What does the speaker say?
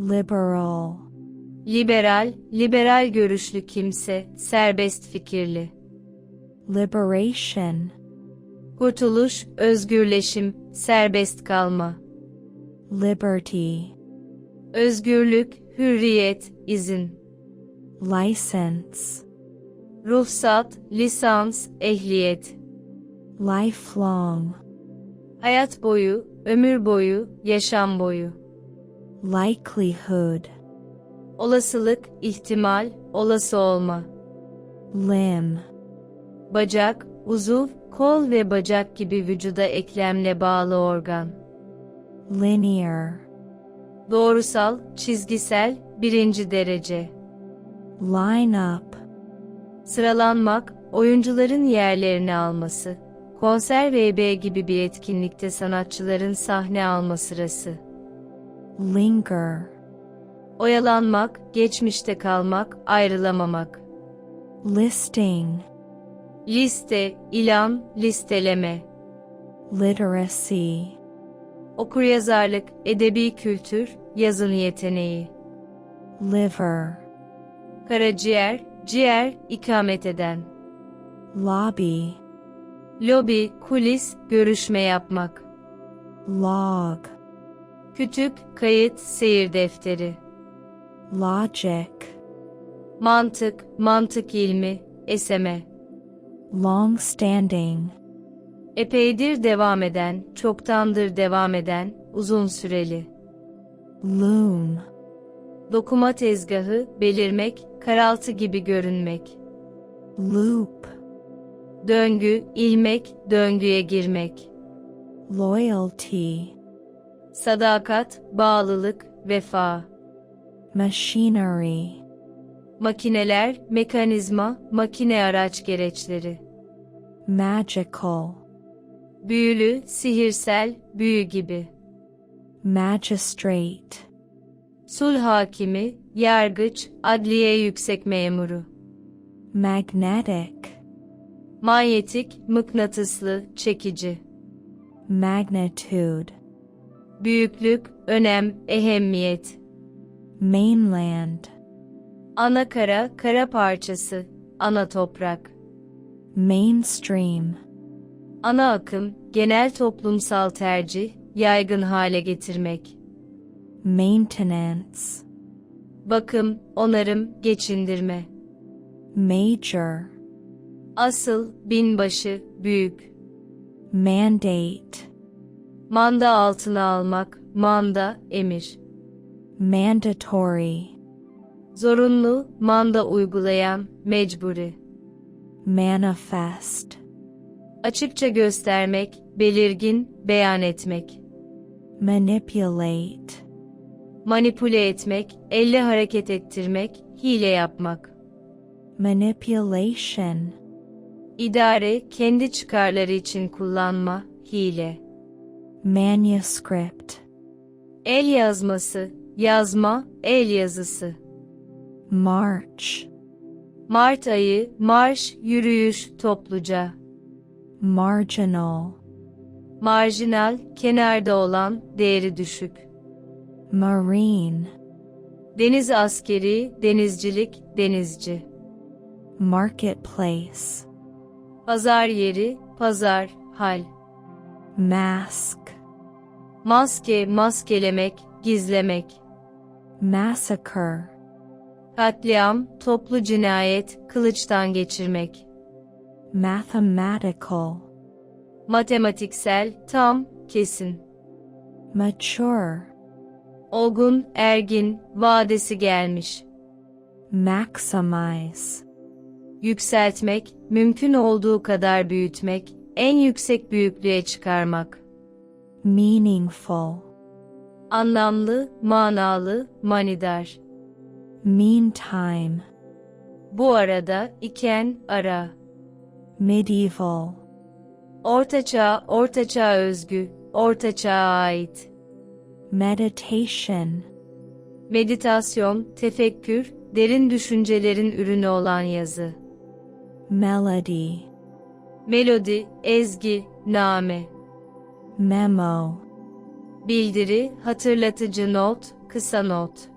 liberal, liberal, liberal görüşlü kimse, serbest fikirli. liberation, Kurtuluş, özgürleşim, serbest kalma. liberty, Özgürlük, hürriyet, izin. license, Ruhsat, lisans, ehliyet. lifelong, Hayat boyu, ömür boyu, yaşam boyu. Likelihood, Olasılık, ihtimal, olası olma. limb, Bacak, uzuv, kol ve bacak gibi vücuda eklemle bağlı organ. linear, Doğrusal, çizgisel, birinci derece. line up, Sıralanmak, oyuncuların yerlerini alması. Konser VB gibi bir etkinlikte sanatçıların sahne alma sırası. Linger, Oyalanmak, geçmişte kalmak, ayrılamamak. listing, Liste, ilan, listeleme. literacy, Okuryazarlık, edebi kültür, yazın yeteneği. liver, Karaciğer, ciğer, ikamet eden. lobby, Lobi, kulis, görüşme yapmak. log, Kütük, kayıt, seyir defteri. logic, Mantık, mantık ilmi, eseme. long standing, Epeydir devam eden, çoktandır devam eden, uzun süreli. loom, Dokuma tezgahı, belirmek, karaltı gibi görünmek. loop, Döngü, ilmek, döngüye girmek. loyalty, Sadakat, bağlılık, vefa. machinery, Makineler, mekanizma, makine araç gereçleri. magical, Büyülü, sihirsel, büyü gibi. magistrate, Sulh hakimi, yargıç, adliye yüksek memuru. magnetic, Manyetik, mıknatıslı, çekici. magnitude, Büyüklük, önem, ehemmiyet. mainland, Ana kara, kara parçası, ana toprak. mainstream, Ana akım, genel toplumsal tercih, yaygın hale getirmek. maintenance, Bakım, onarım, geçindirme. major, Asıl, binbaşı, büyük. mandate, Manda altına almak, manda, emir. mandatory, Zorunlu, manda uygulayan, mecburi. manifest, Açıkça göstermek, belirgin, beyan etmek. manipulate, Manipüle etmek, elle hareket ettirmek, hile yapmak. manipulation, İdare, kendi çıkarları için kullanma, hile. Manuscript, El yazması, yazma, el yazısı. march, Mart ayı, marş, yürüyüş, topluca. marginal, Marjinal, kenarda olan, değeri düşük. marine, Deniz askeri, denizcilik, denizci. marketplace, Pazar yeri, pazar, hal. Mask, Maske, maskelemek, gizlemek. massacre, Katliam, toplu cinayet, kılıçtan geçirmek. mathematical, Matematiksel, tam, kesin. mature, Olgun, ergin, vadesi gelmiş. maximize, Yükseltmek, mümkün olduğu kadar büyütmek, en yüksek büyüklüğe çıkarmak. meaningful, Anlamlı, manalı, manidar. meantime, Bu arada, iken, ara. medieval, Ortaçağ, ortaçağ özgü, ortaçağa ait. meditation, Meditasyon, tefekkür, derin düşüncelerin ürünü olan yazı. melody, Melodi, ezgi, name. memo, Bildiri, hatırlatıcı not, kısa not.